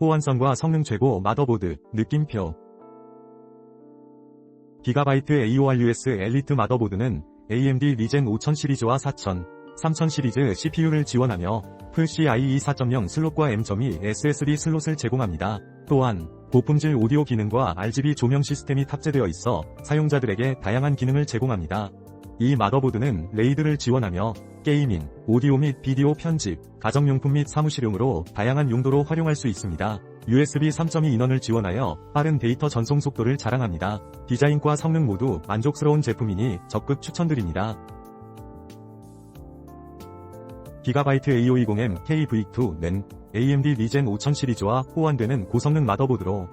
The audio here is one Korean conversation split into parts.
호환성과 성능 최고 마더보드, 느낌표. 기가바이트 AORUS 엘리트 마더보드는 AMD 리젠 5000 시리즈와 4000, 3000 시리즈 CPU를 지원하며 PCIe 4.0 슬롯과 M.2 SSD 슬롯을 제공합니다. 또한 고품질 오디오 기능과 RGB 조명 시스템이 탑재되어 있어 사용자들에게 다양한 기능을 제공합니다. 이 마더보드는 레이드를 지원하며 게이밍, 오디오 및 비디오 편집, 가정용품 및 사무실용으로 다양한 용도로 활용할 수 있습니다. USB 3.2 인원을 지원하여 빠른 데이터 전송 속도를 자랑합니다. 디자인과 성능 모두 만족스러운 제품이니 적극 추천드립니다. 기가바이트 A520M KV2 는 AMD 리젠 5000 시리즈와 호환되는 고성능 마더보드로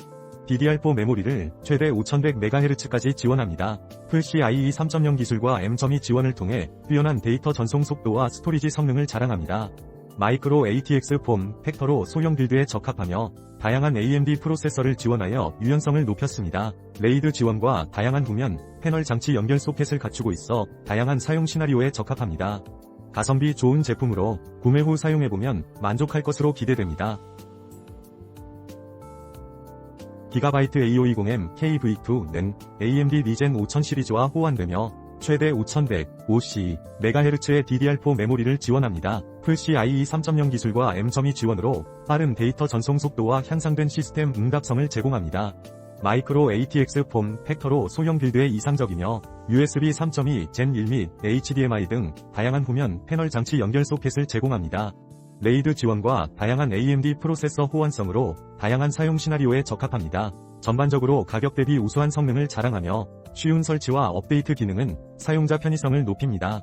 DDR4 메모리를 최대 5100MHz까지 지원합니다. PCIe 3.0 기술과 M.2 지원을 통해 뛰어난 데이터 전송 속도와 스토리지 성능을 자랑합니다. 마이크로 ATX 폼 팩터로 소형 빌드에 적합하며 다양한 AMD 프로세서를 지원하여 유연성을 높였습니다. 레이드 지원과 다양한 후면 패널 장치 연결 소켓을 갖추고 있어 다양한 사용 시나리오에 적합합니다. 가성비 좋은 제품으로 구매 후 사용해보면 만족할 것으로 기대됩니다. 기가바이트 A520M KV2는 AMD 리젠 5000 시리즈와 호환되며 최대 5100, 50MHz의 DDR4 메모리를 지원합니다. PCIe 3.0 기술과 M.2 지원으로 빠른 데이터 전송 속도와 향상된 시스템 응답성을 제공합니다. 마이크로 ATX 폼 팩터로 소형 빌드에 이상적이며 USB 3.2 Gen 1및 HDMI 등 다양한 후면 패널 장치 연결 소켓을 제공합니다. 레이드 지원과 다양한 AMD 프로세서 호환성으로 다양한 사용 시나리오에 적합합니다. 전반적으로 가격 대비 우수한 성능을 자랑하며 쉬운 설치와 업데이트 기능은 사용자 편의성을 높입니다.